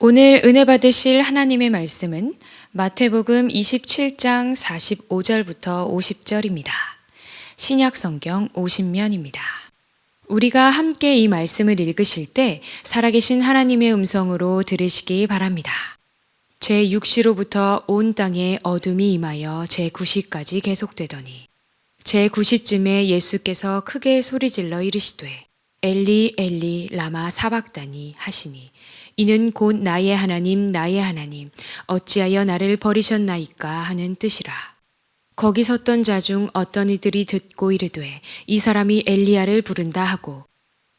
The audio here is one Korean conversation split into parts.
오늘 은혜 받으실 하나님의 말씀은 마태복음 27장 45절부터 50절입니다. 신약 성경 50면입니다. 우리가 함께 이 말씀을 읽으실 때 살아계신 하나님의 음성으로 들으시기 바랍니다. 제 6시로부터 온 땅에 어둠이 임하여 제 9시까지 계속되더니 제 9시쯤에 예수께서 크게 소리질러 이르시되 엘리 엘리 라마 사박다니 하시니 이는 곧 나의 하나님 나의 하나님. 어찌하여 나를 버리셨나이까 하는 뜻이라. 거기 섰던 자 중 어떤 이들이 듣고 이르되 이 사람이 엘리야를 부른다 하고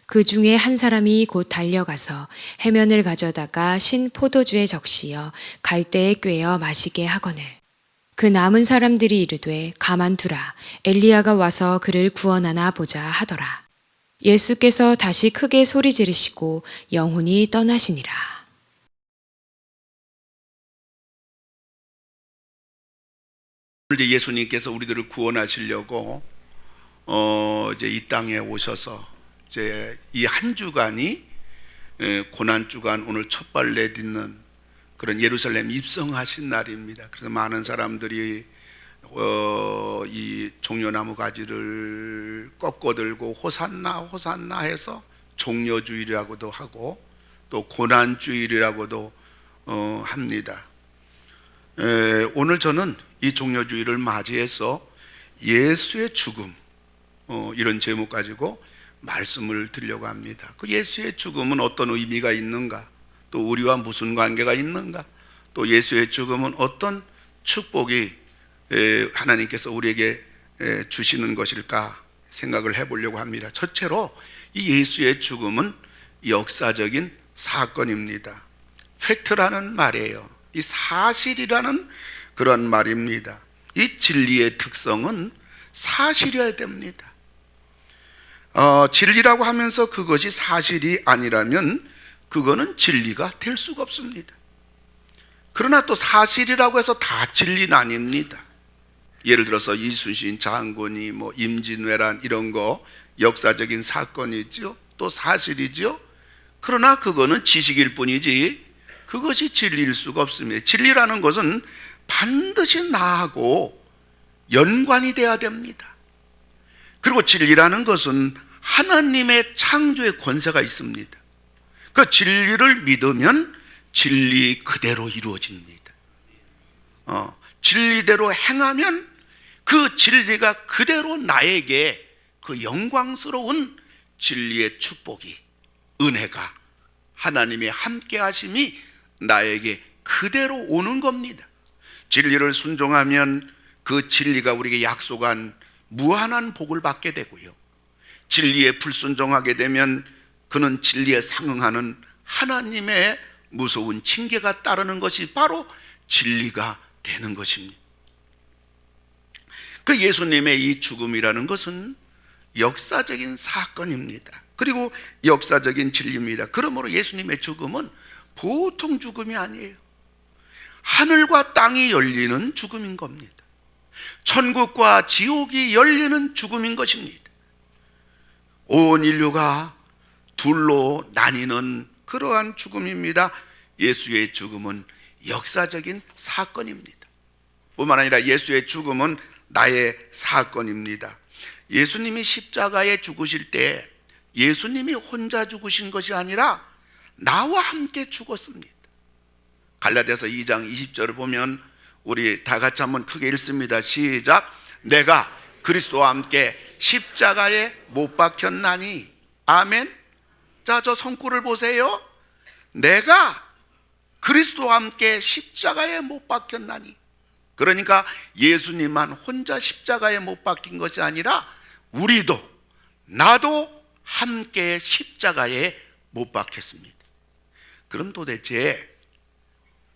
그 중에 한 사람이 곧 달려가서 해면을 가져다가 신 포도주에 적시어 갈대에 꿰어 마시게 하거늘. 그 남은 사람들이 이르되 가만두라. 엘리야가 와서 그를 구원하나 보자 하더라 예수께서 다시 크게 소리 지르시고 영혼이 떠나시니라 이제 예수님께서 우리들을 구원하시려고 어 이제 이 땅에 오셔서 이제 이 한 주간이 에, 고난 주간 오늘 첫 발 내 딛는 그런 예루살렘 입성하신 날입니다. 그래서 많은 사람들이 어, 이 종려나무 가지를 꺾어 들고 호산나 호산나 해서 종려주일이라고도 하고 또 고난주일이라고도 어, 합니다. 에, 오늘 저는 이 종려주의를 맞이해서 예수의 죽음 어, 이런 제목 가지고 말씀을 드리려고 합니다. 그 예수의 죽음은 어떤 의미가 있는가? 또 우리와 무슨 관계가 있는가? 또 예수의 죽음은 어떤 축복이 에, 하나님께서 우리에게 에, 주시는 것일까 생각을 해보려고 합니다. 첫째로 이 예수의 죽음은 역사적인 사건입니다. 팩트라는 말이에요. 이 사실이라는 그런 말입니다. 이 진리의 특성은 사실이어야 됩니다. 어, 진리라고 하면서 그것이 사실이 아니라면 그거는 진리가 될 수가 없습니다. 그러나 또 사실이라고 해서 다 진리는 아닙니다. 예를 들어서 이순신 장군이 뭐 임진왜란 이런 거 역사적인 사건이죠. 또 사실이죠. 그러나 그거는 지식일 뿐이지 그것이 진리일 수가 없습니다. 진리라는 것은 반드시 나하고 연관이 돼야 됩니다. 그리고 진리라는 것은 하나님의 창조의 권세가 있습니다. 그 진리를 믿으면 진리 그대로 이루어집니다. 어, 진리대로 행하면 그 진리가 그대로 나에게 그 영광스러운 진리의 축복이 은혜가 하나님의 함께 하심이 나에게 그대로 오는 겁니다. 진리를 순종하면 그 진리가 우리에게 약속한 무한한 복을 받게 되고요. 진리에 불순종하게 되면 그는 진리에 상응하는 하나님의 무서운 징계가 따르는 것이 바로 진리가 되는 것입니다. 그 예수님의 이 죽음이라는 것은 역사적인 사건입니다. 그리고 역사적인 진리입니다. 그러므로 예수님의 죽음은 보통 죽음이 아니에요. 하늘과 땅이 열리는 죽음인 겁니다. 천국과 지옥이 열리는 죽음인 것입니다. 온 인류가 둘로 나뉘는 그러한 죽음입니다. 예수의 죽음은 역사적인 사건입니다. 뿐만 아니라 예수의 죽음은 나의 사건입니다. 예수님이 십자가에 죽으실 때 예수님이 혼자 죽으신 것이 아니라 나와 함께 죽었습니다. 갈라디아서 2장 20절을 보면 우리 다 같이 한번 크게 읽습니다. 시작. 내가 그리스도와 함께 십자가에 못 박혔나니 아멘. 자, 저 손글을 보세요. 내가 그리스도와 함께 십자가에 못 박혔나니. 그러니까 예수님만 혼자 십자가에 못 박힌 것이 아니라 우리도 나도 함께 십자가에 못 박혔습니다. 그럼 도대체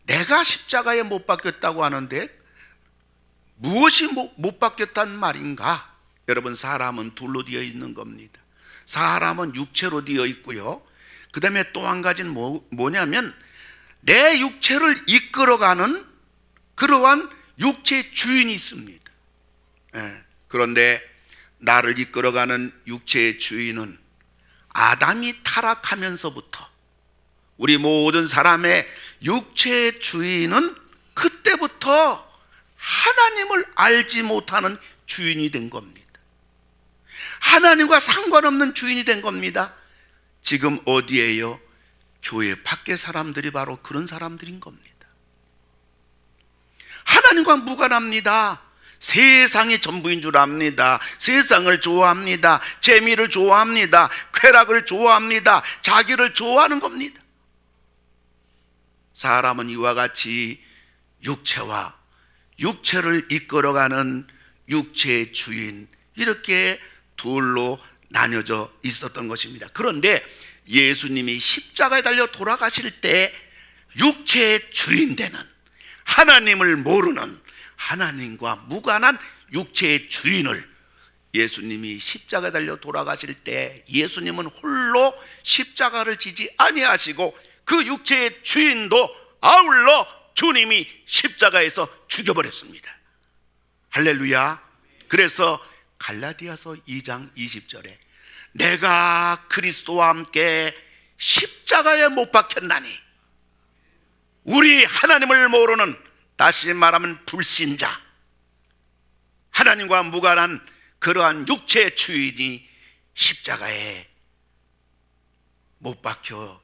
내가 십자가에 못 박혔다고 하는데 무엇이 못, 못 박혔다는 말인가? 여러분 사람은 둘로 되어 있는 겁니다. 사람은 육체로 되어 있고요. 그 다음에 또 한 가지는 뭐, 뭐냐면 내 육체를 이끌어가는 그러한 육체의 주인이 있습니다. 예, 그런데 나를 이끌어가는 육체의 주인은 아담이 타락하면서부터 우리 모든 사람의 육체의 주인은 그때부터 하나님을 알지 못하는 주인이 된 겁니다. 하나님과 상관없는 주인이 된 겁니다. 지금 어디에요? 교회 밖의 사람들이 바로 그런 사람들인 겁니다. 하나님과 무관합니다. 세상이 전부인 줄 압니다. 세상을 좋아합니다. 재미를 좋아합니다. 쾌락을 좋아합니다. 자기를 좋아하는 겁니다. 사람은 이와 같이 육체와 육체를 이끌어가는 육체의 주인 이렇게 둘로 나뉘어져 있었던 것입니다. 그런데 예수님이 십자가에 달려 돌아가실 때 육체의 주인 되는 하나님을 모르는 하나님과 무관한 육체의 주인을 예수님이 십자가에 달려 돌아가실 때 예수님은 홀로 십자가를 지지 아니하시고 그 육체의 주인도 아울러 주님이 십자가에서 죽여버렸습니다. 할렐루야. 그래서 갈라디아서 2장 20절에 내가 그리스도와 함께 십자가에 못 박혔나니 우리 하나님을 모르는 다시 말하면 불신자 하나님과 무관한 그러한 육체의 주인이 십자가에 못 박혀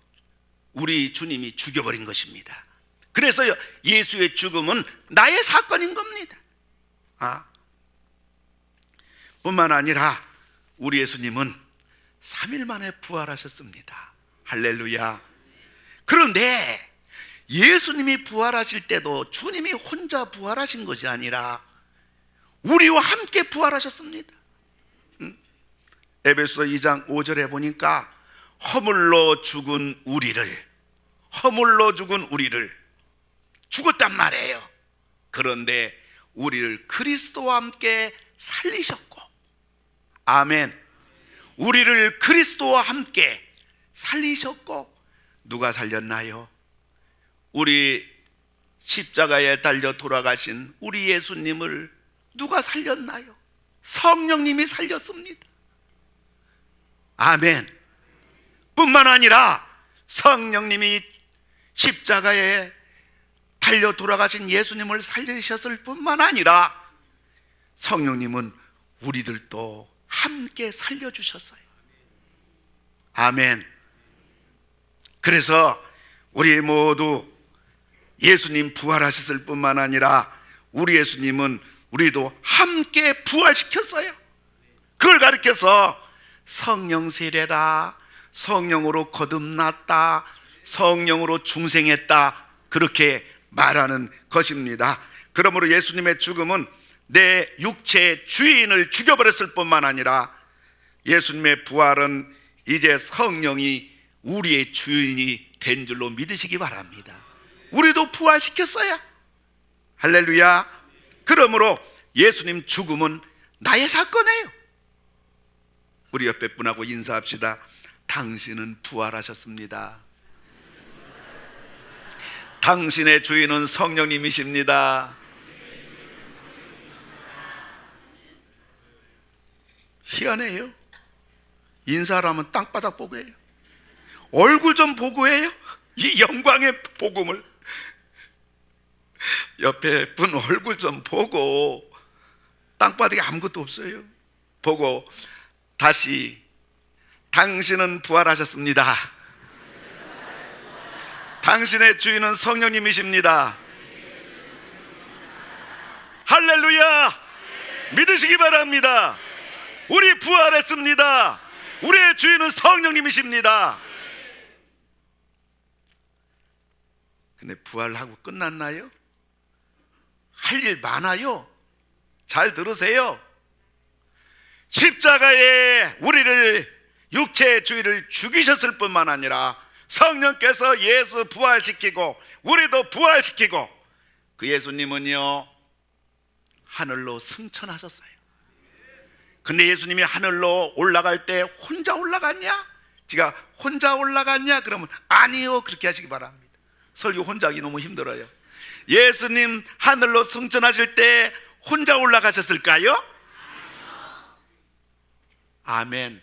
우리 주님이 죽여버린 것입니다. 그래서 예수의 죽음은 나의 사건인 겁니다. 아, 뿐만 아니라 우리 예수님은 3일 만에 부활하셨습니다. 할렐루야. 그런데 예수님이 부활하실 때도 주님이 혼자 부활하신 것이 아니라 우리와 함께 부활하셨습니다. 음? 에베소 2장 5절에 보니까 허물로 죽은 우리를 허물로 죽은 우리를 죽었단 말이에요. 그런데 우리를 그리스도와 함께 살리셨고 아멘. 우리를 그리스도와 함께 살리셨고 누가 살렸나요? 우리 십자가에 달려 돌아가신 우리 예수님을 누가 살렸나요? 성령님이 살렸습니다. 아멘. 뿐만 아니라 성령님이 십자가에 달려 돌아가신 예수님을 살리셨을 뿐만 아니라 성령님은 우리들도 함께 살려주셨어요. 아멘. 그래서 우리 모두 예수님 부활하셨을 뿐만 아니라 우리 예수님은 우리도 함께 부활시켰어요. 그걸 가르쳐서 성령 세례라, 성령으로 거듭났다, 성령으로 중생했다, 그렇게 말하는 것입니다. 그러므로 예수님의 죽음은 내 육체의 주인을 죽여버렸을 뿐만 아니라 예수님의 부활은 이제 성령이 우리의 주인이 된 줄로 믿으시기 바랍니다. 우리도 부활시켰어요. 할렐루야. 그러므로 예수님 죽음은 나의 사건이에요. 우리 옆에 분하고 인사합시다. 당신은 부활하셨습니다. 당신의 주인은 성령님이십니다. 희한해요. 인사를 하면 땅바닥 보고 해요. 얼굴 좀 보고 해요. 이 영광의 복음을. 옆에 분 얼굴 좀 보고 땅바닥에 아무것도 없어요. 보고 다시 당신은 부활하셨습니다. 당신의 주인은 성령님이십니다. 할렐루야! 믿으시기 바랍니다. 우리 부활했습니다. 우리의 주인은 성령님이십니다. 근데 부활하고 끝났나요? 할 일 많아요. 잘 들으세요. 십자가에 우리를 육체의 주인을 죽이셨을 뿐만 아니라 성령께서 예수 부활시키고 우리도 부활시키고 그 예수님은요 하늘로 승천하셨어요. 근데 예수님이 하늘로 올라갈 때 혼자 올라갔냐? 제가 혼자 올라갔냐? 그러면 아니요 그렇게 하시기 바랍니다. 설교 혼자 하기 너무 힘들어요. 예수님 하늘로 승천하실 때 혼자 올라가셨을까요? 아멘.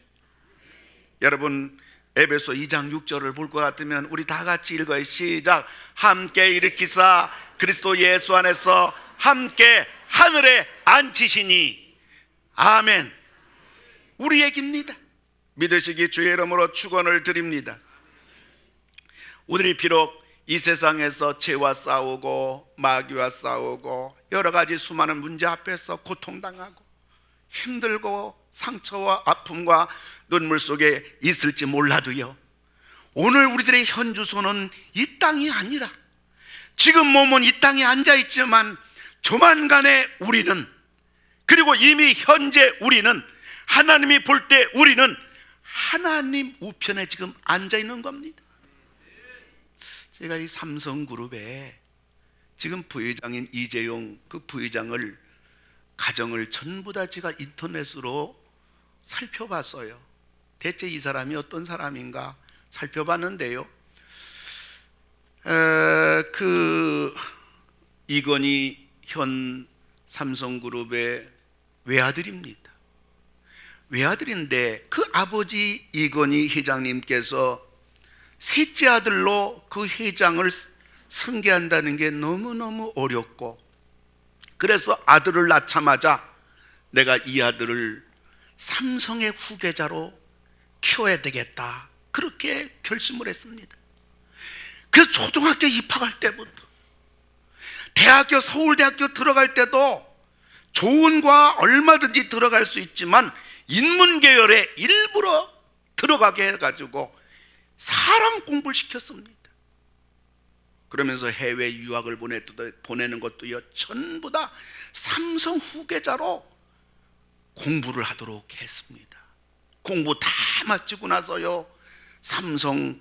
여러분 에베소 2장 6절을 볼 것 같으면 우리 다 같이 읽어요. 시작. 함께 일으키사 그리스도 예수 안에서 함께 하늘에 앉히시니 아멘. 우리 얘기입니다. 믿으시기 주의 이름으로 축원을 드립니다. 우리들이 비록 이 세상에서 죄와 싸우고 마귀와 싸우고 여러 가지 수많은 문제 앞에서 고통당하고 힘들고 상처와 아픔과 눈물 속에 있을지 몰라도요. 오늘 우리들의 현 주소는 이 땅이 아니라 지금 몸은 이 땅에 앉아 있지만 조만간에 우리는 그리고 이미 현재 우리는 하나님이 볼 때 우리는 하나님 우편에 지금 앉아 있는 겁니다. 제가 이 삼성그룹에 지금 부회장인 이재용 그 부회장을 가정을 전부 다 제가 인터넷으로 살펴봤어요. 대체 이 사람이 어떤 사람인가 살펴봤는데요. 에, 그 이건희 현 삼성그룹의 외아들입니다. 외아들인데 그 아버지 이건희 회장님께서 셋째 아들로 그 회장을 승계한다는 게 너무너무 어렵고 그래서 아들을 낳자마자 내가 이 아들을 삼성의 후계자로 키워야 되겠다. 그렇게 결심을 했습니다. 그 초등학교 입학할 때부터 대학교 서울대학교 들어갈 때도 좋은 과 얼마든지 들어갈 수 있지만 인문 계열에 일부러 들어가게 해가지고 사람 공부를 시켰습니다. 그러면서 해외 유학을 보내, 보내는 것도요 전부 다 삼성 후계자로 공부를 하도록 했습니다. 공부 다 마치고 나서요 삼성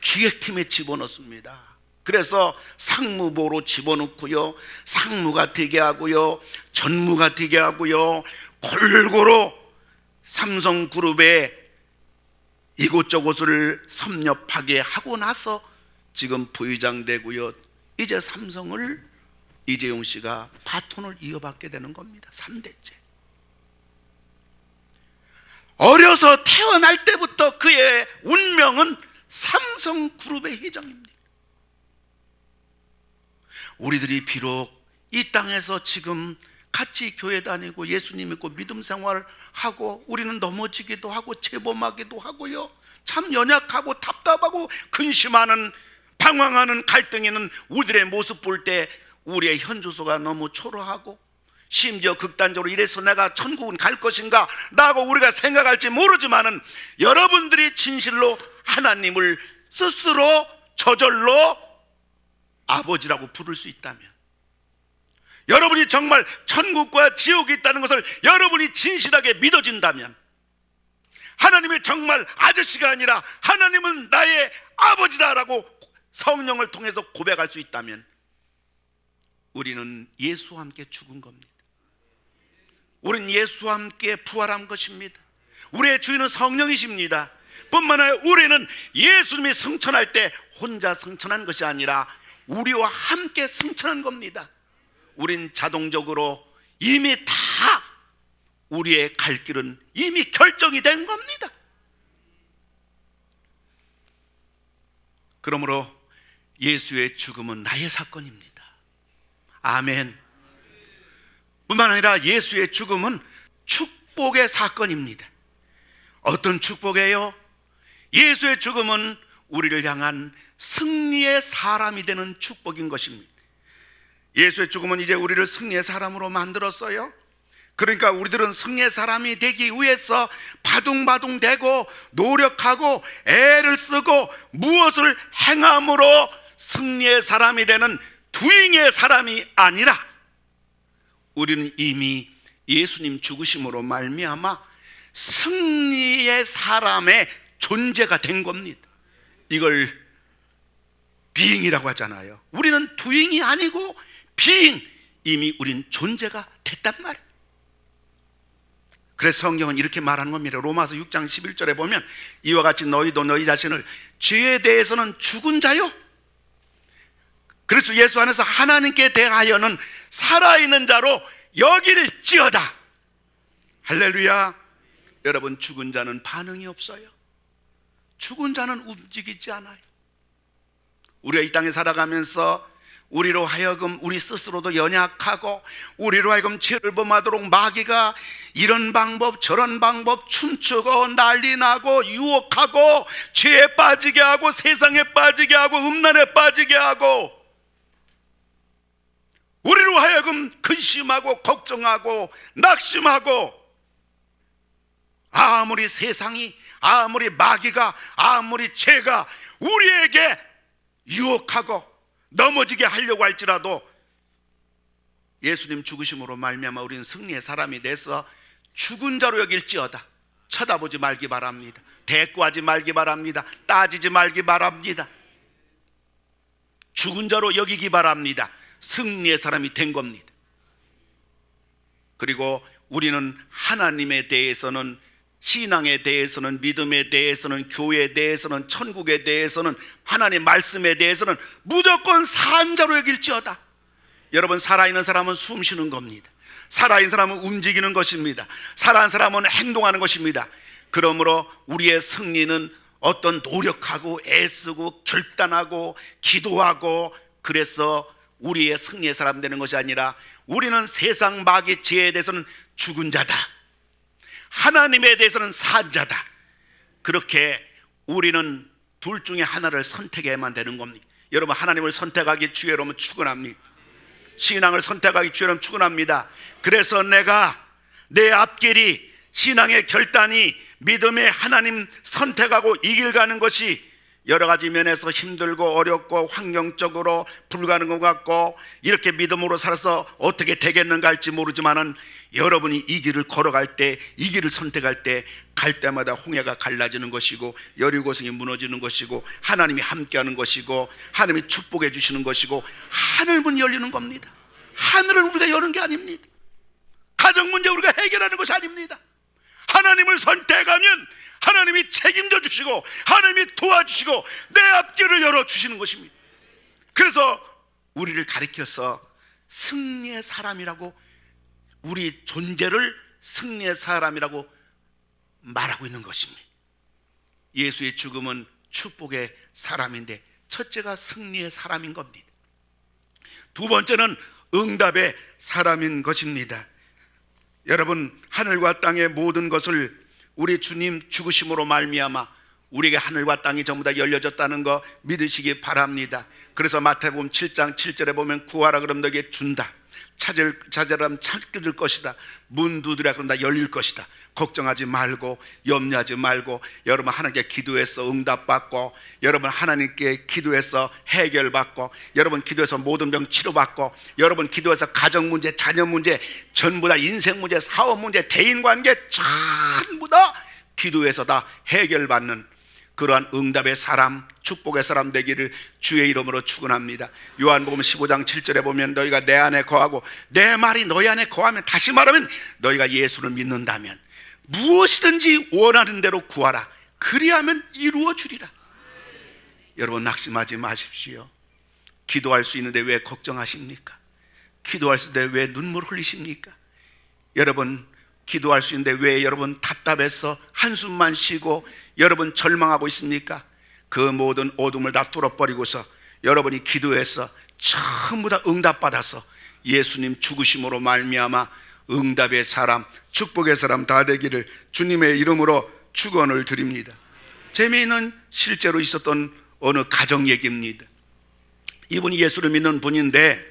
기획팀에 집어넣습니다. 그래서 상무보로 집어넣고요 상무가 되게 하고요 전무가 되게 하고요 골고루 삼성그룹에 이곳저곳을 섭렵하게 하고 나서 지금 부의장 되고요. 이제 삼성을 이재용 씨가 바톤을 이어받게 되는 겁니다. 3대째. 어려서 태어날 때부터 그의 운명은 삼성 그룹의 회장입니다. 우리들이 비록 이 땅에서 지금 같이 교회 다니고 예수님 믿고 믿음 생활을 하고 우리는 넘어지기도 하고 재범하기도 하고요. 참 연약하고 답답하고 근심하는 방황하는 갈등이는 우리들의 모습 볼 때 우리의 현주소가 너무 초라하고 심지어 극단적으로 이래서 내가 천국은 갈 것인가 라고 우리가 생각할지 모르지만은 여러분들이 진실로 하나님을 스스로 저절로 아버지라고 부를 수 있다면 여러분이 정말 천국과 지옥이 있다는 것을 여러분이 진실하게 믿어진다면 하나님이 정말 아저씨가 아니라 하나님은 나의 아버지다라고 성령을 통해서 고백할 수 있다면 우리는 예수와 함께 죽은 겁니다. 우리는 예수와 함께 부활한 것입니다. 우리의 주인은 성령이십니다. 뿐만 아니라 우리는 예수님이 승천할 때 혼자 승천한 것이 아니라 우리와 함께 승천한 겁니다. 우린 자동적으로 이미 다 우리의 갈 길은 이미 결정이 된 겁니다. 그러므로 예수의 죽음은 나의 사건입니다. 아멘. 뿐만 아니라 예수의 죽음은 축복의 사건입니다. 어떤 축복이에요? 예수의 죽음은 우리를 향한 승리의 사람이 되는 축복인 것입니다. 예수의 죽음은 이제 우리를 승리의 사람으로 만들었어요. 그러니까 우리들은 승리의 사람이 되기 위해서 바둥바둥 대고 노력하고 애를 쓰고 무엇을 행함으로 승리의 사람이 되는 두잉의 사람이 아니라 우리는 이미 예수님 죽으심으로 말미암아 승리의 사람의 존재가 된 겁니다. 이걸 비잉이라고 하잖아요. 우리는 두잉이 아니고 비잉 이미 우린 존재가 됐단 말이에요. 그래서 성경은 이렇게 말하는 겁니다. 로마서 6장 11절에 보면 이와 같이 너희도 너희 자신을 죄에 대해서는 죽은 자요. 그래서 예수 안에서 하나님께 대하여는 살아있는 자로 여길지어다. 할렐루야. 여러분 죽은 자는 반응이 없어요. 죽은 자는 움직이지 않아요. 우리가 이 땅에 살아가면서 우리로 하여금 우리 스스로도 연약하고 우리로 하여금 죄를 범하도록 마귀가 이런 방법 저런 방법 춤추고 난리 나고 유혹하고 죄에 빠지게 하고 세상에 빠지게 하고 음란에 빠지게 하고 우리로 하여금 근심하고 걱정하고 낙심하고 아무리 세상이 아무리 마귀가 아무리 죄가 우리에게 유혹하고 넘어지게 하려고 할지라도 예수님 죽으심으로 말미암아 우리는 승리의 사람이 돼서 죽은 자로 여길지어다. 쳐다보지 말기 바랍니다. 대꾸하지 말기 바랍니다. 따지지 말기 바랍니다. 죽은 자로 여기기 바랍니다. 승리의 사람이 된 겁니다. 그리고 우리는 하나님에 대해서는 신앙에 대해서는 믿음에 대해서는 교회에 대해서는 천국에 대해서는 하나님 말씀에 대해서는 무조건 산자로 여길지어다. 여러분 살아있는 사람은 숨 쉬는 겁니다. 살아있는 사람은 움직이는 것입니다. 살아있는 사람은 행동하는 것입니다. 그러므로 우리의 승리는 어떤 노력하고 애쓰고 결단하고 기도하고 그래서 우리의 승리의 사람 되는 것이 아니라 우리는 세상 마귀 지혜에 대해서는 죽은 자다. 하나님에 대해서는 산자다. 그렇게 우리는 둘 중에 하나를 선택해야만 되는 겁니다. 여러분 하나님을 선택하기 주여로면 축원합니다. 신앙을 선택하기 주여로면 축원합니다. 그래서 내가 내 앞길이 신앙의 결단이 믿음의 하나님 선택하고 이 길 가는 것이 여러 가지 면에서 힘들고 어렵고 환경적으로 불가능한 것 같고 이렇게 믿음으로 살아서 어떻게 되겠는가 할지 모르지만은 여러분이 이 길을 걸어갈 때 이 길을 선택할 때 갈 때마다 홍해가 갈라지는 것이고 여리고성이 무너지는 것이고 하나님이 함께하는 것이고 하나님이 축복해 주시는 것이고 하늘 문이 열리는 겁니다. 하늘은 우리가 여는 게 아닙니다. 가정 문제 우리가 해결하는 것이 아닙니다. 하나님을 선택하면 하나님이 책임져 주시고 하나님이 도와주시고 내 앞길을 열어 주시는 것입니다. 그래서 우리를 가리켜서 승리의 사람이라고 우리 존재를 승리의 사람이라고 말하고 있는 것입니다. 예수의 죽음은 축복의 사람인데 첫째가 승리의 사람인 겁니다. 두 번째는 응답의 사람인 것입니다. 여러분 하늘과 땅의 모든 것을 우리 주님 죽으심으로 말미암아 우리에게 하늘과 땅이 전부 다 열려졌다는 거 믿으시기 바랍니다. 그래서 마태복음 7장 7절에 보면 구하라 그럼 너에게 준다. 찾을 찾으라면 될 것이다. 문 두드려 그럼 다 열릴 것이다. 걱정하지 말고 염려하지 말고 여러분 하나님께 기도해서 응답받고 여러분 하나님께 기도해서 해결받고 여러분 기도해서 모든 병 치료받고 여러분 기도해서 가정 문제, 자녀 문제, 전부 다 인생 문제, 사업 문제, 대인 관계 전부 다 기도해서 다 해결받는 그러한 응답의 사람, 축복의 사람 되기를 주의 이름으로 축원합니다. 요한복음 15장 7절에 보면 너희가 내 안에 거하고 내 말이 너희 안에 거하면 다시 말하면 너희가 예수를 믿는다면 무엇이든지 원하는 대로 구하라. 그리하면 이루어 주리라. 여러분 낙심하지 마십시오. 기도할 수 있는데 왜 걱정하십니까? 기도할 수 있는데 왜 눈물 흘리십니까? 여러분 기도할 수 있는데 왜 여러분 답답해서 한숨만 쉬고 여러분 절망하고 있습니까? 그 모든 어둠을 다 뚫어버리고서 여러분이 기도해서 전부 다 응답받아서 예수님 죽으심으로 말미암아 응답의 사람, 축복의 사람 다 되기를 주님의 이름으로 축원을 드립니다. 재미있는 실제로 있었던 어느 가정 얘기입니다. 이분이 예수를 믿는 분인데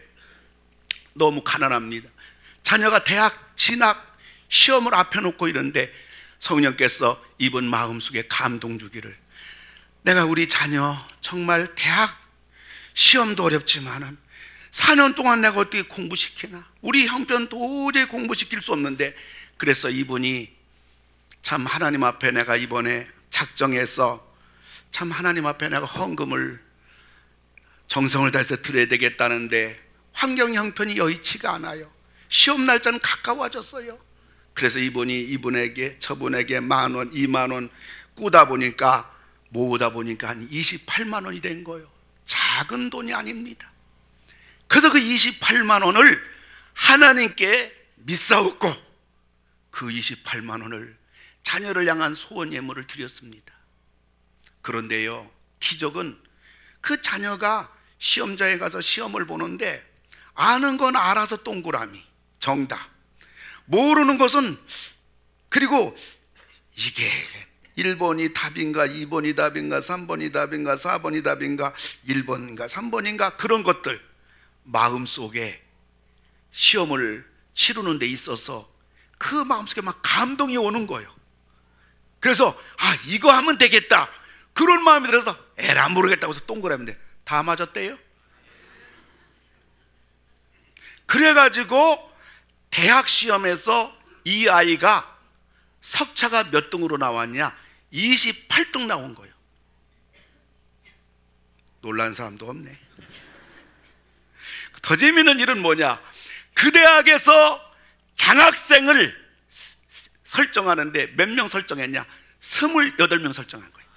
너무 가난합니다. 자녀가 대학 진학 시험을 앞에 놓고 이런데 성령께서 이분 마음속에 감동 주기를 내가 우리 자녀 정말 대학 시험도 어렵지만은 4년 동안 내가 어떻게 공부시키나 우리 형편 도저히 공부시킬 수 없는데 그래서 이분이 참 하나님 앞에 내가 이번에 작정해서 참 하나님 앞에 내가 헌금을 정성을 다해서 드려야 되겠다는데 환경 형편이 여의치가 않아요. 시험 날짜는 가까워졌어요. 그래서 이분이 이분에게 저분에게 만 원, 이만 원 꾸다 보니까 모으다 보니까 한 28만 원이 된 거예요. 작은 돈이 아닙니다. 그래서 그 28만 원을 하나님께 믿사옵고 그 28만 원을 자녀를 향한 소원 예물을 드렸습니다. 그 그런데요, 기적은 그 자녀가 시험자에 가서 시험을 보는데 아는 건 알아서 동그라미, 정답. 모르는 것은 그리고 이게 1번이 답인가, 2번이 답인가, 3번이 답인가, 4번이 답인가, 1번인가, 3번인가 그런 것들 마음속에 시험을 치르는 데 있어서 그 마음속에 막 감동이 오는 거예요. 그래서 아 이거 하면 되겠다 그런 마음이 들어서 에라 모르겠다고 해서 동그라미인데 다 맞았대요. 그래가지고 대학 시험에서 이 아이가 석차가 몇 등으로 나왔냐? 28등 나온 거예요. 놀란 사람도 없네. 더 재미있는 일은 뭐냐? 그 대학에서 장학생을 설정하는데 몇 명 설정했냐? 28명 설정한 거예요.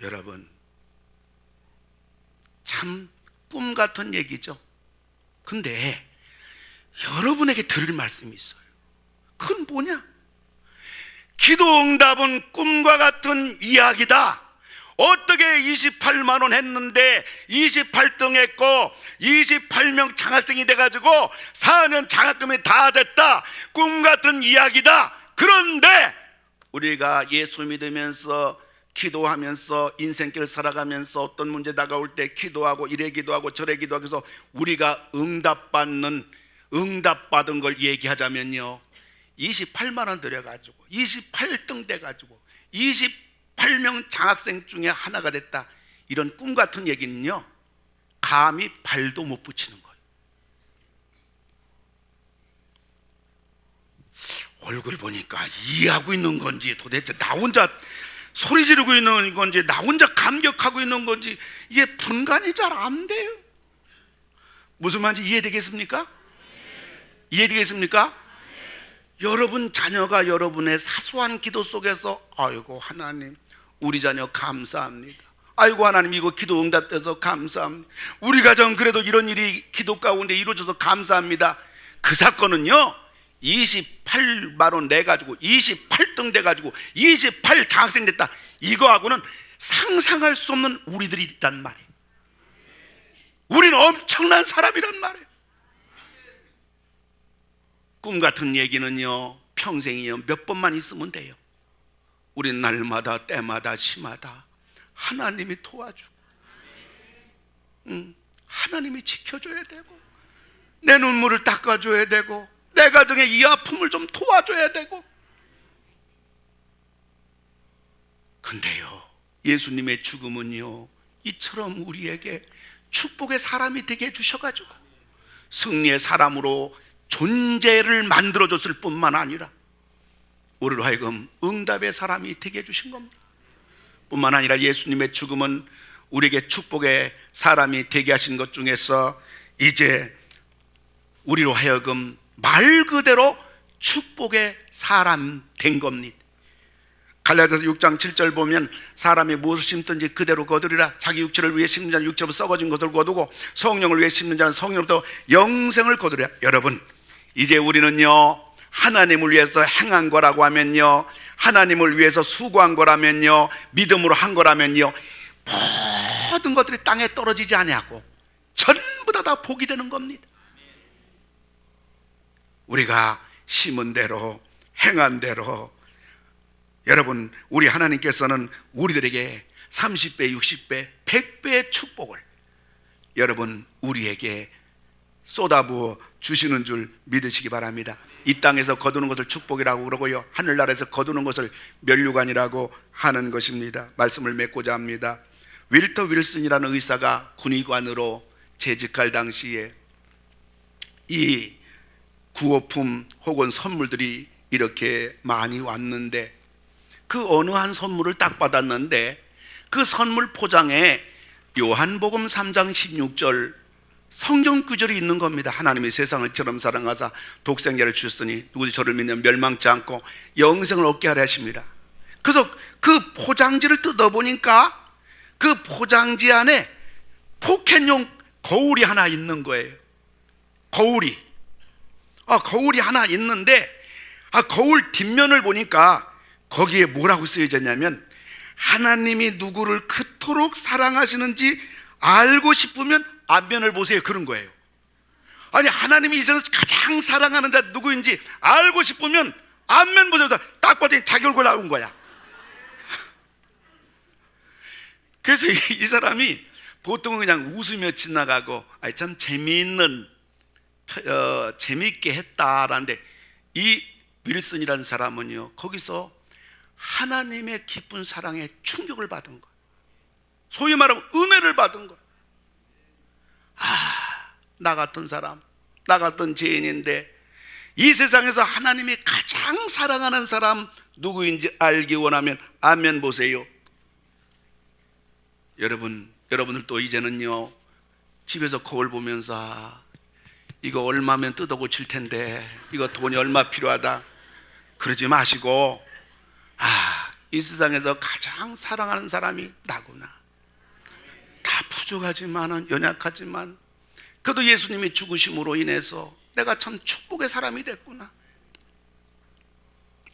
여러분, 참 꿈 같은 얘기죠. 근데 여러분에게 들을 말씀이 있어요. 그건 뭐냐? 기도 응답은 꿈과 같은 이야기다. 어떻게 28만 원 했는데 28등 했고 28명 장학생이 돼가지고 4년 장학금이 다 됐다. 꿈 같은 이야기다. 그런데 우리가 예수 믿으면서 기도하면서 인생길 살아가면서 어떤 문제 다가올 때 기도하고 이래 기도하고 저래 기도하고 해서 우리가 응답받는 응답받은 걸 얘기하자면요. 28만 원 들여 가지고 28등 돼 가지고 28명 장학생 중에 하나가 됐다. 이런 꿈 같은 얘기는요 감히 발도 못 붙이는 거예요. 얼굴 보니까 이해하고 있는 건지 도대체 나 혼자 소리 지르고 있는 건지 나 혼자 감격하고 있는 건지 이게 분간이 잘 안 돼요. 무슨 말인지 이해되겠습니까? 이해되겠습니까? 여러분 자녀가 여러분의 사소한 기도 속에서 아이고 하나님 우리 자녀 감사합니다. 아이고 하나님 이거 기도 응답돼서 감사합니다. 우리 가정 그래도 이런 일이 기도 가운데 이루어져서 감사합니다. 그 사건은요 28만 원 내 가지고 28등 돼 가지고 28 장학생 됐다. 이거하고는 상상할 수 없는 우리들이란 말이에요. 우리는 엄청난 사람이란 말이에요. 꿈 같은 얘기는요 평생이요 몇 번만 있으면 돼요. 우린 날마다 때마다 시마다 하나님이 도와주고, 응, 하나님이 지켜줘야 되고, 내 눈물을 닦아줘야 되고, 내 가정의 이 아픔을 좀 도와줘야 되고. 근데요, 예수님의 죽음은요, 이처럼 우리에게 축복의 사람이 되게 해주셔가지고, 승리의 사람으로 존재를 만들어줬을 뿐만 아니라, 우리로 하여금 응답의 사람이 되게 해주신 겁니다. 뿐만 아니라 예수님의 죽음은 우리에게 축복의 사람이 되게 하신 것 중에서 이제 우리로 하여금 말 그대로 축복의 사람 된 겁니다. 갈라디아서 6장 7절 보면 사람이 무엇을 심든지 그대로 거두리라. 자기 육체를 위해 심는 자는 육체로 썩어진 것을 거두고 성령을 위해 심는 자는 성령으로부터 영생을 거두리라. 여러분 이제 우리는요 하나님을 위해서 행한 거라고 하면요 하나님을 위해서 수고한 거라면요 믿음으로 한 거라면요 모든 것들이 땅에 떨어지지 아니하고 전부 다 다 복이 되는 겁니다 우리가 심은 대로 행한 대로 여러분 우리 하나님께서는 우리들에게 30배, 60배, 100배의 축복을 여러분 우리에게 쏟아부어 주시는 줄 믿으시기 바랍니다. 이 땅에서 거두는 것을 축복이라고 그러고요. 하늘나라에서 거두는 것을 멸류관이라고 하는 것입니다. 말씀을 맺고자 합니다. 윌터 윌슨이라는 의사가 군의관으로 재직할 당시에 이 구호품 혹은 선물들이 이렇게 많이 왔는데 그 어느 한 선물을 딱 받았는데 그 선물 포장에 요한복음 3장 16절 성경 구절이 있는 겁니다. 하나님이 세상을 처럼 사랑하사 독생자를 주셨으니 누구든지 저를 믿는 멸망치 않고 영생을 얻게 하려 하십니다. 그래서 그 포장지를 뜯어보니까 그 포장지 안에 포켓용 거울이 하나 있는 거예요. 거울이. 아, 거울이 하나 있는데 아, 거울 뒷면을 보니까 거기에 뭐라고 쓰여졌냐면 하나님이 누구를 그토록 사랑하시는지 알고 싶으면 앞면을 보세요. 그런 거예요. 아니 하나님이 이 세상에서 가장 사랑하는 자 누구인지 알고 싶으면 앞면 보세요. 딱 봤더니 자기 얼굴 나온 거야. 그래서 이, 이 사람이 보통은 그냥 웃으며 지나가고 아이 참 재미있는 어, 재미있게 했다라는데 이 윌슨이라는 사람은요 거기서 하나님의 깊은 사랑에 충격을 받은 거예요. 소위 말하면 은혜를 받은 거예요. 아, 나 같은 사람, 나 같은 죄인인데 이 세상에서 하나님이 가장 사랑하는 사람 누구인지 알기 원하면 안면 보세요. 여러분, 여러분들 또 이제는요 집에서 거울 보면서 아, 이거 얼마면 뜯어 고칠 텐데 이거 돈이 얼마 필요하다 그러지 마시고 아, 이 세상에서 가장 사랑하는 사람이 나구나. 다 부족하지만은 연약하지만 그래도 예수님이 죽으심으로 인해서 내가 참 축복의 사람이 됐구나.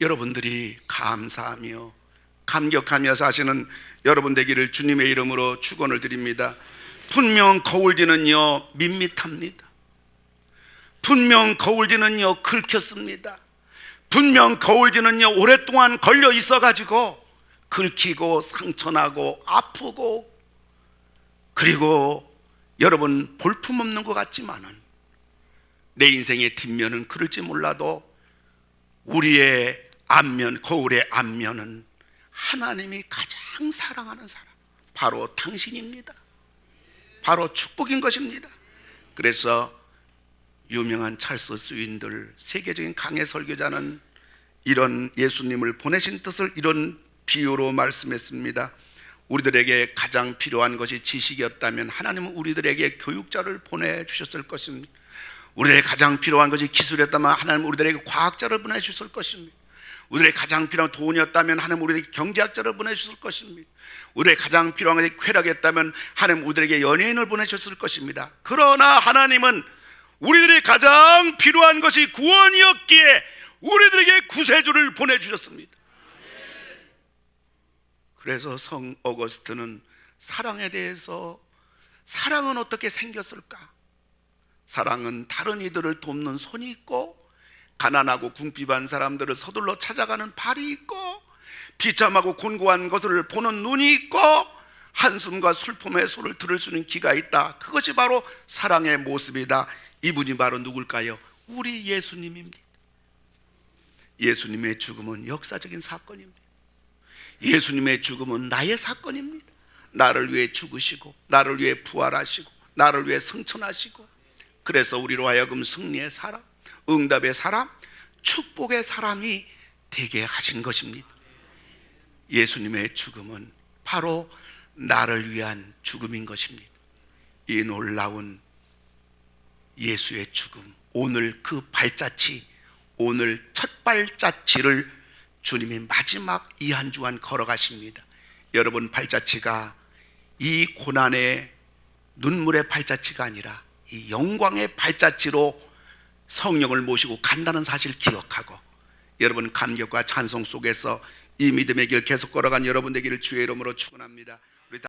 여러분들이 감사하며 감격하며 사시는 여러분 되기를 주님의 이름으로 축원을 드립니다. 분명 거울지는요 밋밋합니다. 분명 거울지는요 긁혔습니다. 분명 거울지는요 오랫동안 걸려 있어 가지고 긁히고 상처나고 아프고 그리고 여러분 볼품 없는 것 같지만은 내 인생의 뒷면은 그럴지 몰라도 우리의 앞면 거울의 앞면은 하나님이 가장 사랑하는 사람 바로 당신입니다. 바로 축복인 것입니다. 그래서 유명한 찰스 스윈들 세계적인 강해 설교자는 이런 예수님을 보내신 뜻을 이런 비유로 말씀했습니다. 우리들에게 가장 필요한 것이 지식이었다면 하나님은 우리들에게 교육자를 보내 주셨을 것입니다. 우리에게 가장 필요한 것이 기술이었다면 하나님은 우리들에게 과학자를 보내 주셨을 것입니다. 우리에게 가장 필요한 돈이었다면 하나님 우리에게 경제학자를 보내주셨을 것입니다. 우리에게 가장 필요한 것이 쾌락이었다면 하나님 우리에게 연예인을 보내주셨을 것입니다. 그러나 하나님은 우리들이 가장 필요한 것이 구원이었기에 우리들에게 구세주를 보내주셨습니다. 그래서 성 어거스트는 사랑에 대해서 사랑은 어떻게 생겼을까? 사랑은 다른 이들을 돕는 손이 있고 가난하고 궁핍한 사람들을 서둘러 찾아가는 발이 있고 비참하고 곤고한 것을 보는 눈이 있고 한숨과 슬픔의 소를 들을 수 있는 귀가 있다. 그것이 바로 사랑의 모습이다. 이분이 바로 누굴까요? 우리 예수님입니다. 예수님의 죽음은 역사적인 사건입니다. 예수님의 죽음은 나의 사건입니다. 나를 위해 죽으시고, 나를 위해 부활하시고, 나를 위해 승천하시고, 그래서 우리로 하여금 승리의 사람, 응답의 사람, 축복의 사람이 되게 하신 것입니다. 예수님의 죽음은 바로 나를 위한 죽음인 것입니다. 이 놀라운 예수의 죽음, 오늘 그 발자취, 오늘 첫 발자취를 주님이 마지막 이 한 주간 걸어가십니다. 여러분 발자취가 이 고난의 눈물의 발자취가 아니라 이 영광의 발자취로 성령을 모시고 간다는 사실 기억하고 여러분 감격과 찬송 속에서 이 믿음의 길 계속 걸어간 여러분 되기를 주의 이름으로 축원합니다.